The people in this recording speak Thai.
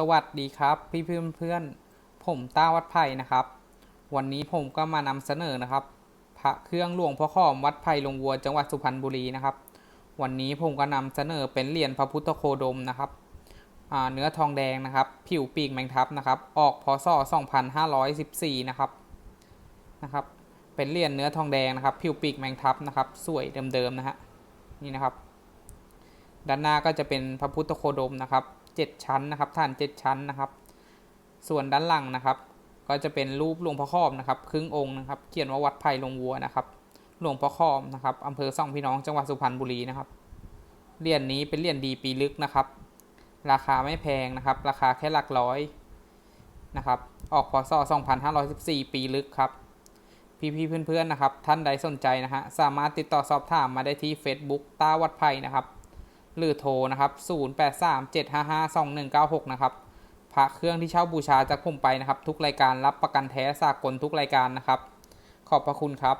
สวัสดีครับ พี่เพื่อนเพื่อนๆผมต้าวัดไผ่นะครับ วันนี้ผมก็มานำเสนอนะครับ พระเครื่องหลวงพ่อขอมวัดไผ่ลงวัวจังหวัดสุพรรณบุรีนะครับ วันนี้ผมก็นำเสนอเป็นเหรียญพระพุทธโคดมนะครับเนื้อทองแดงนะครับ ผิวปีกแมงทับนะครับ ออกพศ2514นะครับนะครับ เป็นเหรียญเนื้อทองแดงนะครับ ผิวปีกแมงทับนะครับ สวยเดิมๆนะฮะนี่นะครับ ด้านหน้าก็จะเป็นพระพุทธโคดมนะครับ เจ็ดชั้นนะครับฐานเจ็ดชั้นนะครับ ส่วนด้านหลังนะครับ ก็จะเป็นรูปหลวงพ่อคอมนะครับครึ่งองค์นะครับเขียนว่าวัดไผ่ลงวัวนะครับ หลวงพ่อคอมนะครับอำเภอสองพี่น้องจังหวัดสุพรรณบุรีนะครับเหรียญนี้เป็นเหรียญดีปีลึกนะครับ ราคาไม่แพงนะครับ ราคาแค่หลักร้อยนะครับ ออกพศ2514 ปีลึกครับ พี่ๆเพื่อนๆนะครับ ท่านใดสนใจนะฮะสามารถติดต่อสอบถามมาได้ที่ Facebook ต้าวัดไผ่นะครับ หรือโทรนะครับ 0837552196 นะครับ พระเครื่องที่เช่าบูชาจากผมไปนะครับ ทุกรายการรับประกันแท้สากลทุกรายการนะครับ ขอบพระคุณครับ